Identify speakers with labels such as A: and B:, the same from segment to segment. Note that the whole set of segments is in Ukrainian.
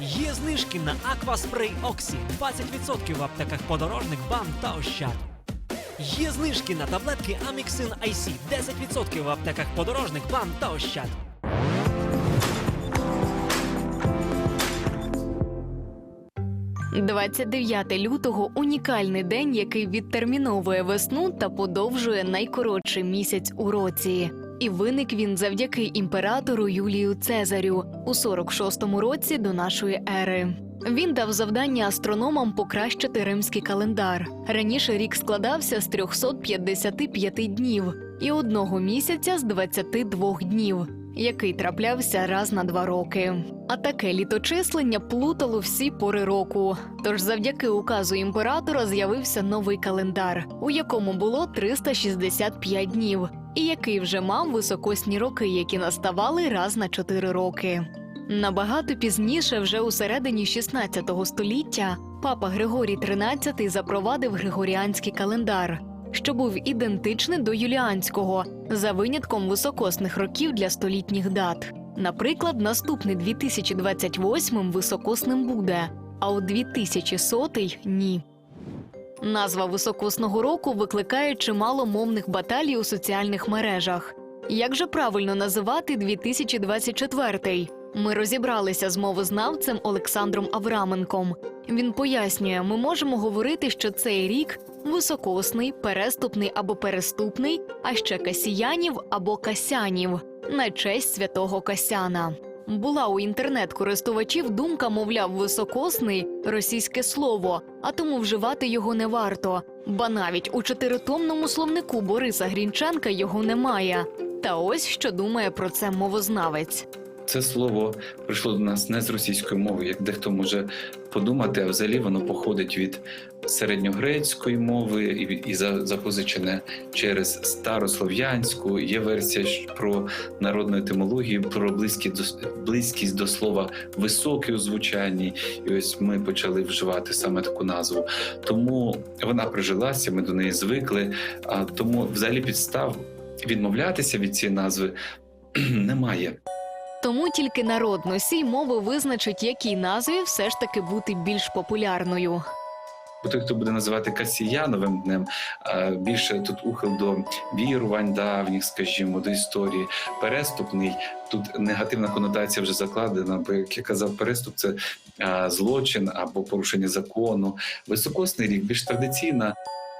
A: Є знижки на Акваспрей Оксі 20% в аптеках подорожник БАМ та Ощад. Є знижки на таблетки Аміксин IC 10% в аптеках подорожник БАМ та Ощад.
B: – 29 лютого унікальний день, який відтерміновує весну та подовжує найкоротший місяць у році. І виник він завдяки імператору Юлію Цезарю у 46-му році до нашої ери. Він дав завдання астрономам покращити римський календар. Раніше рік складався з 355 днів і одного місяця з 22 днів, який траплявся раз на два роки. А таке літочислення плутало всі пори року. Тож завдяки указу імператора з'явився новий календар, у якому було 365 днів, і який вже мав високосні роки, які наставали раз на 4 роки. Набагато пізніше, вже у середині 16 століття, папа Григорій XIII запровадив григоріанський календар, що був ідентичний до юліанського, за винятком високосних років для столітніх дат. Наприклад, наступний 2028-м високосним буде, а у 2100 – ні. Назва високосного року викликає чимало мовних баталій у соціальних мережах. Як же правильно називати 2024? Ми розібралися з мовознавцем Олександром Авраменком. Він пояснює, ми можемо говорити, що цей рік високосний, переступний або переступний, а ще касіянів або касянів на честь святого Касяна. Була у інтернет-користувачів думка, мовляв, високосний російське слово, а тому вживати його не варто. Ба навіть у чотиритомному словнику Бориса Грінченка його немає. Та ось що думає про це мовознавець.
C: Це слово прийшло до нас не з російської мови, як дехто може подумати, а взагалі воно походить від середньогрецької мови і, і за- запозичене через старослов'янську. Є версія про народну етимологію, про близькість до, близькість до слова високий у звучанні. І ось ми почали вживати саме таку назву. Тому вона прижилася, ми до неї звикли. А тому взагалі підстав відмовлятися від цієї назви немає.
B: Тому тільки народ носій мови визначить, якій назві все ж таки бути більш популярною.
C: Той, хто буде називати Касіяновим днем, більше тут ухил до вірувань давніх, скажімо, до історії. Переступний тут негативна конотація вже закладена, бо як я казав, переступ це злочин або порушення закону. Високосний рік більш традиційна.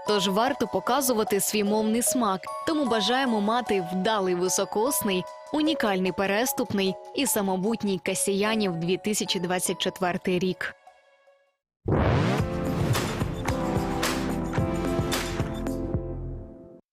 B: Тож варто показувати свій мовний смак, тому бажаємо мати вдалий високосний, унікальний переступний і самобутній касіянів 2024 рік.